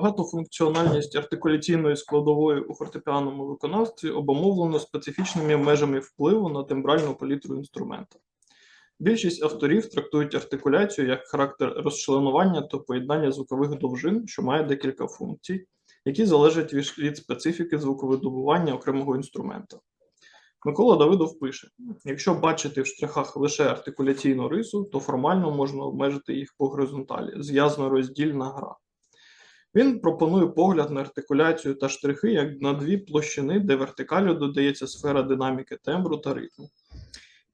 Багатофункціональність артикуляційної складової у фортепіаному виконавстві обумовлено специфічними межами впливу на тембральну палітру інструмента. Більшість авторів трактують артикуляцію як характер розчленування та поєднання звукових довжин, що має декілька функцій, які залежать від специфіки звуковидобування окремого інструмента. Микола Давидов пише: якщо бачити в штрихах лише артикуляційну рису, то формально можна обмежити їх по горизонталі, зв'язно-роздільна гра. Він пропонує погляд на артикуляцію та штрихи як на дві площини, де вертикалю додається сфера динаміки тембру та ритму.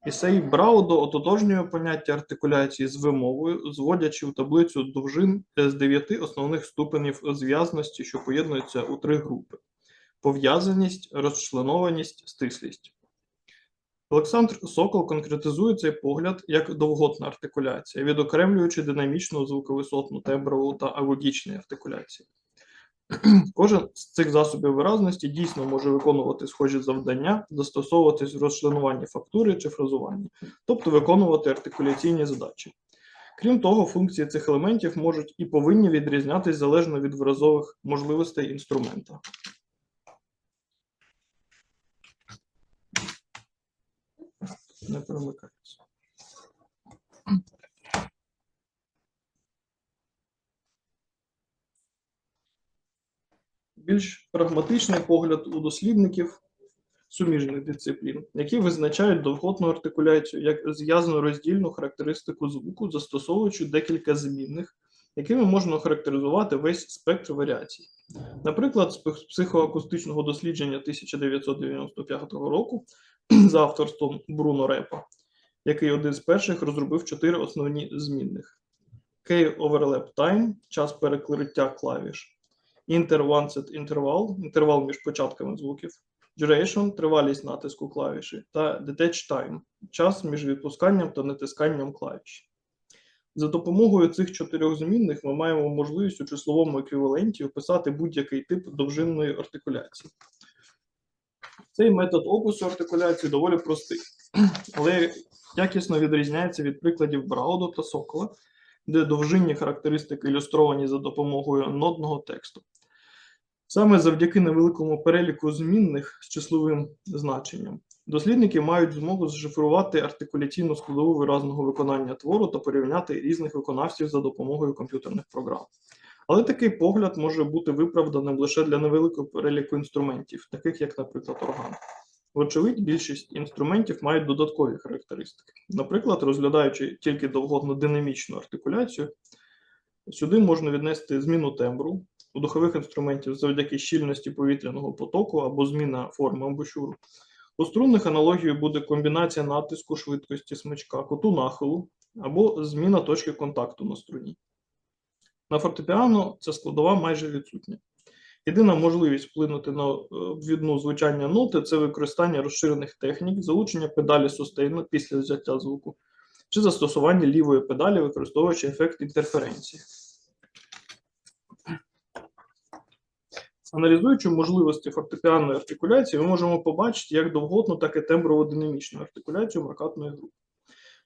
Ісей Браудо ототожнює поняття артикуляції з вимовою, зводячи в таблицю довжин з дев'яти основних ступенів зв'язності, що поєднуються у три групи: пов'язаність, розчленованість, стислість. Олександр Сокол конкретизує цей погляд як довготна артикуляція, відокремлюючи динамічну звуковисотну темброву та алогічні артикуляції. Кожен з цих засобів виразності дійсно може виконувати схожі завдання, застосовуватись в розчленуванні фактури чи фразуванні, тобто виконувати артикуляційні задачі. Крім того, функції цих елементів можуть і повинні відрізнятись залежно від виразових можливостей інструмента. Не перемикається. Більш прагматичний погляд у дослідників суміжних дисциплін, які визначають довготну артикуляцію як зв'язно роздільну характеристику звуку, застосовуючи декілька змінних, якими можна охарактеризувати весь спектр варіацій. Наприклад, з психоакустичного дослідження 1995 року за авторством Бруно Репа, який один з перших розробив чотири основні змінних: Key Overlap Time – час перекриття клавіш, Inter-Onset інтервал, інтервал між початками звуків, Duration – тривалість натиску клавіші, та Detach Time – час між відпусканням та натисканням клавіш. За допомогою цих чотирьох змінних ми маємо можливість у числовому еквіваленті описати будь-який тип довжинної артикуляції. Цей метод опису артикуляції доволі простий, але якісно відрізняється від прикладів Брауду та Сокола, де довжинні характеристики ілюстровані за допомогою нодного тексту. Саме завдяки невеликому переліку змінних з числовим значенням, дослідники мають змогу зшифрувати артикуляційну складову виразного виконання твору та порівняти різних виконавців за допомогою комп'ютерних програм. Але такий погляд може бути виправданим лише для невеликого переліку інструментів, таких як, наприклад, орган. Вочевидь, більшість інструментів мають додаткові характеристики. Наприклад, розглядаючи тільки довготно динамічну артикуляцію, сюди можна віднести зміну тембру у духових інструментів завдяки щільності повітряного потоку або зміна форми амбушюру. У струнних аналогією буде комбінація натиску швидкості смичка, куту нахилу або зміна точки контакту на струні. На фортепіано ця складова майже відсутня. Єдина можливість вплинути на е, обвідну звучання ноти це використання розширених технік, залучення педалі сустейну після взяття звуку, чи застосування лівої педалі, використовуючи ефект інтерференції. Аналізуючи можливості фортепіанної артикуляції, ми можемо побачити як довготну, так і темброво-динамічну артикуляцію маркатної групи.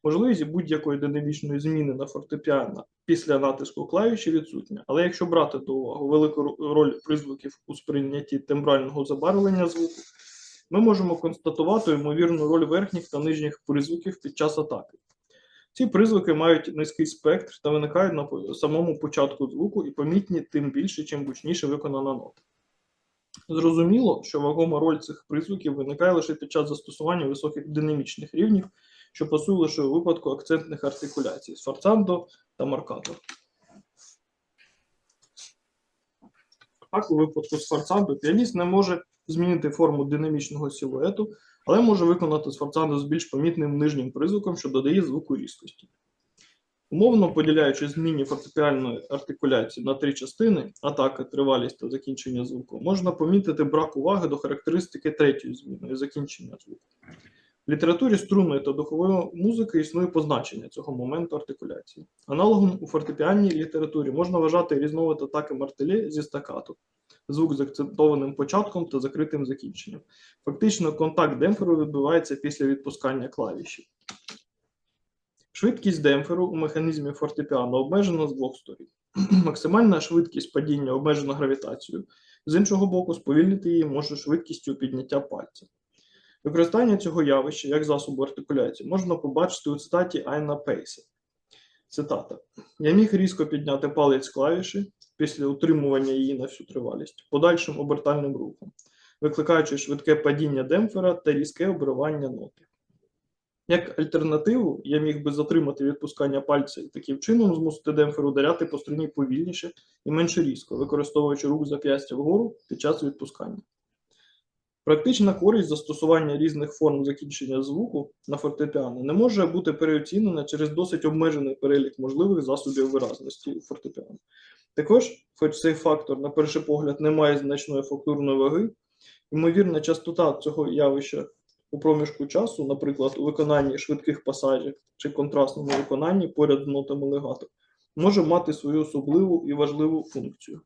Можливість будь-якої динамічної зміни на фортепіано після натиску клавіші відсутня, але якщо брати до уваги велику роль призвуків у сприйнятті тембрального забарвлення звуку, ми можемо констатувати ймовірну роль верхніх та нижніх призвуків під час атаки. Ці призвуки мають низький спектр та виникають на самому початку звуку і помітні тим більше, чим гучніше виконана нота. Зрозуміло, що вагома роль цих призвуків виникає лише під час застосування високих динамічних рівнів, що пасує лише у випадку акцентних артикуляцій сфорцандо та маркато. Так, у випадку сфорцандо піаніст не може змінити форму динамічного силуету, але може виконати сфорцандо з більш помітним нижнім призвуком, що додає звуку різкості. Умовно поділяючи змінні фортепіальної артикуляції на три частини атака, тривалість та закінчення звуку, можна помітити брак уваги до характеристики третьої зміни закінчення звуку. В літературі струнної та духової музики існує позначення цього моменту артикуляції. Аналогом у фортепіанній літературі можна вважати різновид атаки мартелі зі стакату, звук з акцентованим початком та закритим закінченням. Фактично, контакт демпферу відбувається після відпускання клавіші. Швидкість демпферу у механізмі фортепіано обмежена з двох сторін. Максимальна швидкість падіння обмежена гравітацією. З іншого боку, сповільнити її може швидкістю підняття пальця. Використання цього явища як засобу артикуляції можна побачити у цитаті Айна Пейса. Цитата: Я міг різко підняти палець клавіші після утримування її на всю тривалість, подальшим обертальним рухом, викликаючи швидке падіння демпфера та різке обривання ноти. Як альтернативу, я міг би затримати відпускання пальця і таким чином змусити демпфер ударяти по струні повільніше і менше різко, використовуючи рук зап'ястя вгору під час відпускання. Практична користь застосування різних форм закінчення звуку на фортепіано не може бути переоцінена через досить обмежений перелік можливих засобів виразності у фортепіано. Також, хоч цей фактор, на перший погляд, не має значної фактурної ваги, ймовірна частота цього явища у проміжку часу, наприклад, у виконанні швидких пасажів чи контрастному виконанні поряд з нотами легато, може мати свою особливу і важливу функцію.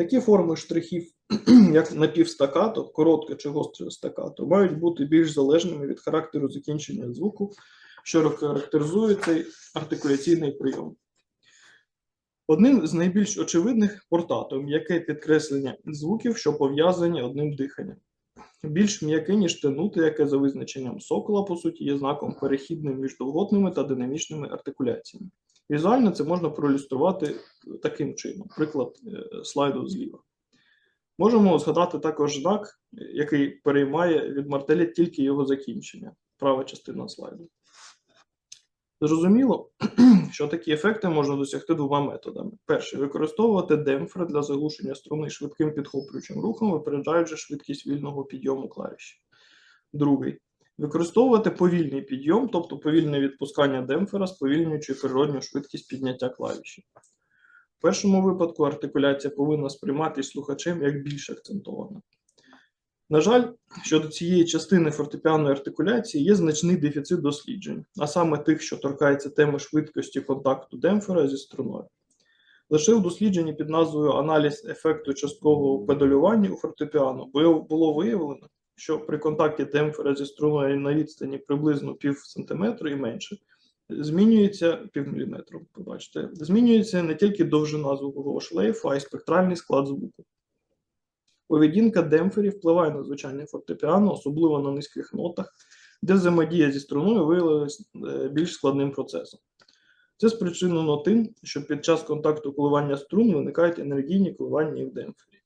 Такі форми штрихів, як напівстакато, коротке чи гостре стакато, мають бути більш залежними від характеру закінчення звуку, що характеризує цей артикуляційний прийом. Одним з найбільш очевидних портато м'яке підкреслення звуків, що пов'язані одним диханням. Більш м'яке, ніж тенуте, яке за визначенням сокола, по суті, є знаком перехідним між довготними та динамічними артикуляціями. Візуально це можна проілюструвати таким чином, приклад е, слайду зліва. Можемо згадати також знак, який переймає від мартеля тільки його закінчення, права частина слайду. Зрозуміло, що такі ефекти можна досягти двома методами. Перший використовувати демпфер для заглушення струни швидким підхоплюючим рухом, випереджаючи швидкість вільного підйому клавіші. Другий використовувати повільний підйом, тобто повільне відпускання демпфера, сповільнюючи природню швидкість підняття клавіші. В першому випадку артикуляція повинна сприйматися слухачем як більш акцентована. На жаль, щодо цієї частини фортепіаної артикуляції є значний дефіцит досліджень, а саме тих, що торкається теми швидкості контакту демпфера зі струною. Лише у дослідженні під назвою Аналіз ефекту часткового педалювання у фортепіано було виявлено, що при контакті демпфера зі струною на відстані приблизно пів сантиметра і менше, змінюється півміліметру, побачите, змінюється не тільки довжина звукового шлейфу, а й спектральний склад звуку. Поведінка демпферів впливає на звичайне фортепіано, особливо на низьких нотах, де взаємодія зі струною виявилася е, більш складним процесом. Це спричинено тим, що під час контакту коливання струн виникають енергійні коливання і в демпфері.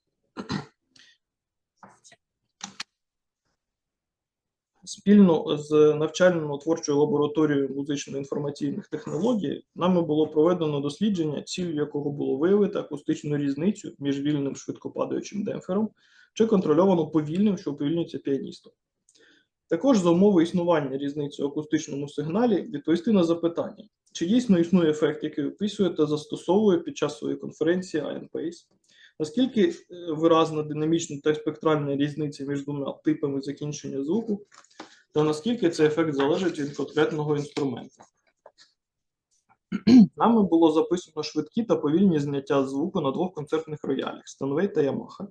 Спільно з навчально-творчою лабораторією музично-інформаційних технологій нами було проведено дослідження, ціллю якого було виявити акустичну різницю між вільним швидкопадаючим демпфером чи контрольовано повільним, що уповільнюється піаністом. Також за умови існування різниці у акустичному сигналі відповісти на запитання, чи дійсно існує ефект, який описує та застосовує під час своєї конференції Ian Pace, наскільки е, виразна динамічна та спектральна різниця між двома типами закінчення звуку, та наскільки цей ефект залежить від конкретного інструмента. Нами було записано швидкі та повільні зняття звуку на двох концертних роялях Stanway та Yamaha.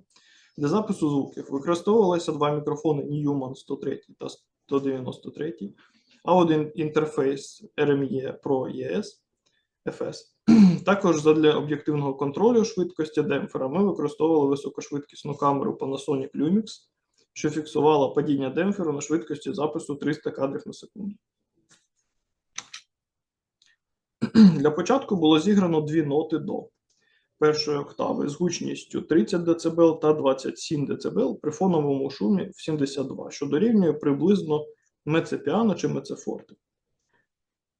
Для запису звуків використовувалися два мікрофони Newman 103 та 193, а один інтерфейс RME Pro ES FS. Також для об'єктивного контролю швидкості демпфера ми використовували високошвидкісну камеру Panasonic Lumix, що фіксувала падіння демпферу на швидкості запису 300 кадрів на секунду. Для початку було зіграно дві ноти до першої октави з гучністю 30 дБ та 27 дБ при фоновому шумі в 72, що дорівнює приблизно мецепіано чи мецефорте.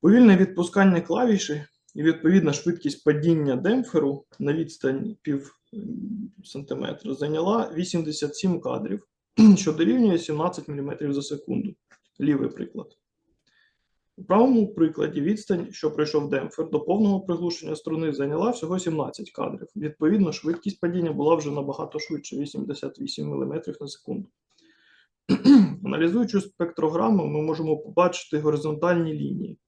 Повільне відпускання клавіші і відповідна швидкість падіння демпферу на відстані пів сантиметра зайняла 87 кадрів, що дорівнює 17 мм за секунду. Лівий приклад. У правому прикладі відстань, що пройшов демпфер, до повного приглушення струни зайняла всього 17 кадрів. Відповідно, швидкість падіння була вже набагато швидше 88 мм на секунду. Аналізуючи спектрограму, ми можемо побачити горизонтальні лінії,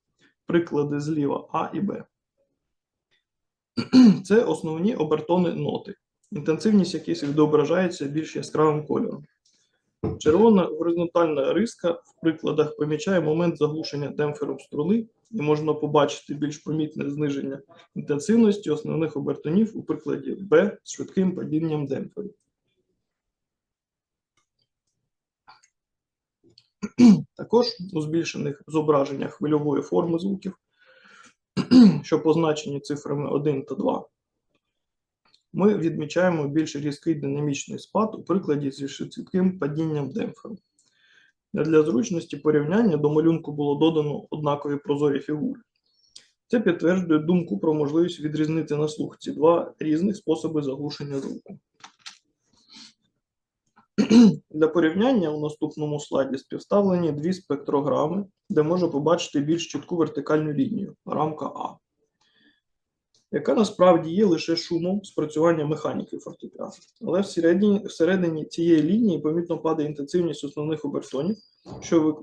приклади зліва А і Б. Це основні обертони ноти, інтенсивність яких відображається більш яскравим кольором. Червона горизонтальна риска в прикладах помічає момент заглушення демпфером струни, і можна побачити більш помітне зниження інтенсивності основних обертонів у прикладі Б з швидким падінням демпферу. Також у збільшених зображеннях хвильової форми звуків, що позначені цифрами 1 та 2, ми відмічаємо більш різкий динамічний спад у прикладі зі швидким падінням демпферу. Для зручності порівняння до малюнку було додано однакові прозорі фігури. Це підтверджує думку про можливість відрізнити на слух ці два різних способи заглушення звуку. Для порівняння у наступному слайді співставлені дві спектрограми, де можна побачити більш чітку вертикальну лінію рамка А, яка насправді є лише шумом спрацювання механіки фортепіано. Але всередині, всередині цієї лінії помітно падає інтенсивність основних обертонів, що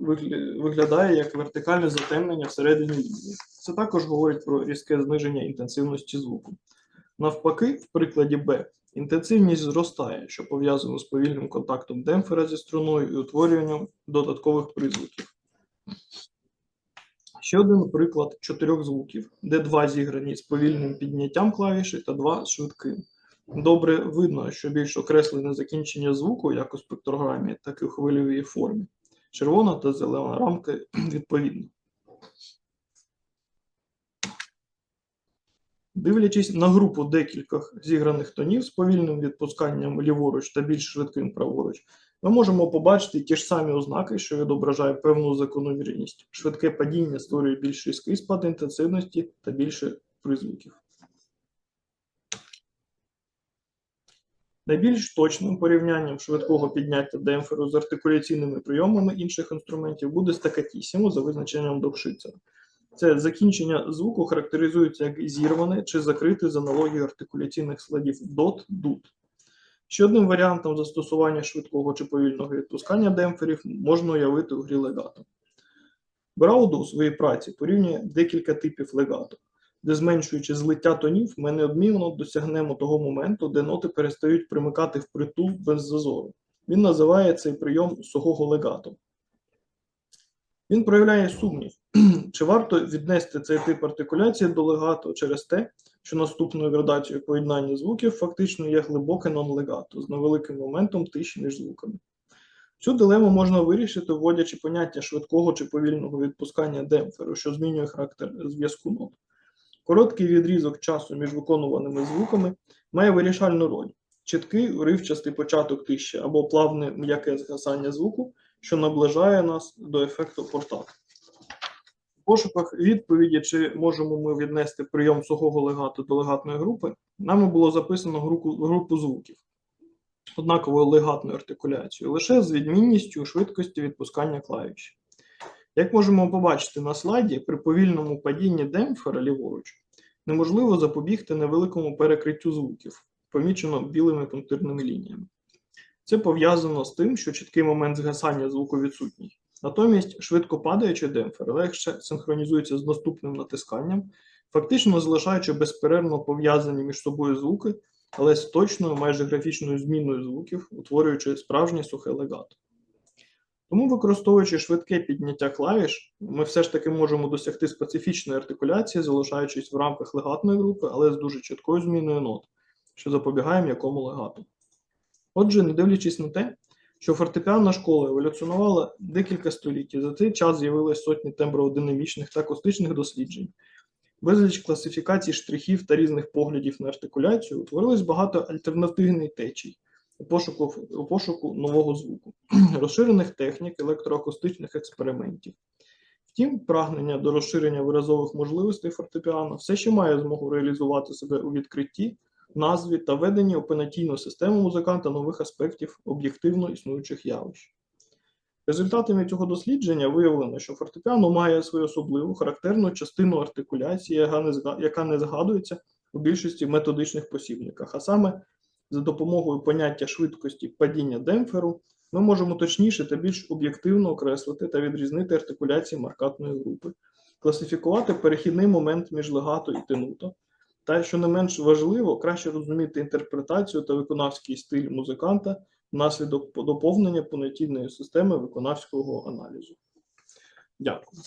виглядає як вертикальне затемнення всередині лінії. Це також говорить про різке зниження інтенсивності звуку. Навпаки, в прикладі Б інтенсивність зростає, що пов'язано з повільним контактом демпфера зі струною і утворюванням додаткових призвуків. Ще один приклад чотирьох звуків, де два зіграні з повільним підняттям клавіші та два з швидким. Добре видно, що більш окреслене закінчення звуку, як у спектрограмі, так і у хвильовій формі. Червона та зелена рамки відповідно. Дивлячись на групу декількох зіграних тонів з повільним відпусканням ліворуч та більш швидким праворуч, ми можемо побачити ті ж самі ознаки, що відображають певну закономірність. Швидке падіння створює більш різкий спад інтенсивності та більше призвуків. Найбільш точним порівнянням швидкого підняття демпферу з артикуляційними прийомами інших інструментів буде стакатісімо за визначенням Довшицера. Це закінчення звуку характеризується як зірване чи закрите з аналогією артикуляційних складів дот, дут. Ще одним варіантом застосування швидкого чи повільного відпускання демпферів можна уявити у грі легато. Браудо у своїй праці порівнює декілька типів легато, де зменшуючи злиття тонів, ми неодмінно досягнемо того моменту, де ноти перестають примикати в притул без зазору. Він називає цей прийом сухого легато. Він проявляє сумнів, чи варто віднести цей тип артикуляції до легато через те, що наступною градацією поєднання звуків фактично є глибоке нон-легато з невеликим моментом тиші між звуками. Цю дилему можна вирішити, вводячи поняття швидкого чи повільного відпускання демпферу, що змінює характер зв'язку нот. Короткий відрізок часу між виконуваними звуками має вирішальну роль. Чіткий уривчастий початок тиші або плавне м'яке згасання звуку, що наближає нас до ефекту портату. Пошуках відповіді, чи можемо ми віднести прийом сухого легату до легатної групи, нами було записано групу, групу звуків однаковою легатною артикуляцією, лише з відмінністю швидкості відпускання клавіші. Як можемо побачити на слайді, при повільному падінні демпфера ліворуч неможливо запобігти невеликому перекриттю звуків, помічено білими пунктирними лініями. Це пов'язано з тим, що чіткий момент згасання звуку відсутній. Натомість швидко падаючий демпфер легше синхронізується з наступним натисканням, фактично залишаючи безперервно пов'язані між собою звуки, але з точною майже графічною зміною звуків, утворюючи справжнє сухе легато. Тому, використовуючи швидке підняття клавіш, ми все ж таки можемо досягти специфічної артикуляції, залишаючись в рамках легатної групи, але з дуже чіткою зміною нот, що запобігає м'якому легату. Отже, не дивлячись на те, що фортепіанна школа еволюціонувала декілька століть, і за цей час з'явились сотні темброво-динамічних та акустичних досліджень, безліч класифікацій штрихів та різних поглядів на артикуляцію, утворилось багато альтернативних течій у пошуку, у пошуку нового звуку, розширених технік, електроакустичних експериментів. Втім, прагнення до розширення виразових можливостей фортепіано все ще має змогу реалізувати себе у відкритті, назві та веденні у систему музиканта нових аспектів об'єктивно існуючих явищ. Результатами цього дослідження виявлено, що фортепіано має свою особливу характерну частину артикуляції, яка не згадується у більшості методичних посібниках, а саме за допомогою поняття швидкості падіння демпферу ми можемо точніше та більш об'єктивно окреслити та відрізнити артикуляції маркатної групи, класифікувати перехідний момент між легато і тенуто, та що не менш важливо, краще розуміти інтерпретацію та виконавський стиль музиканта внаслідок доповнення понятійної системи виконавського аналізу. Дякую.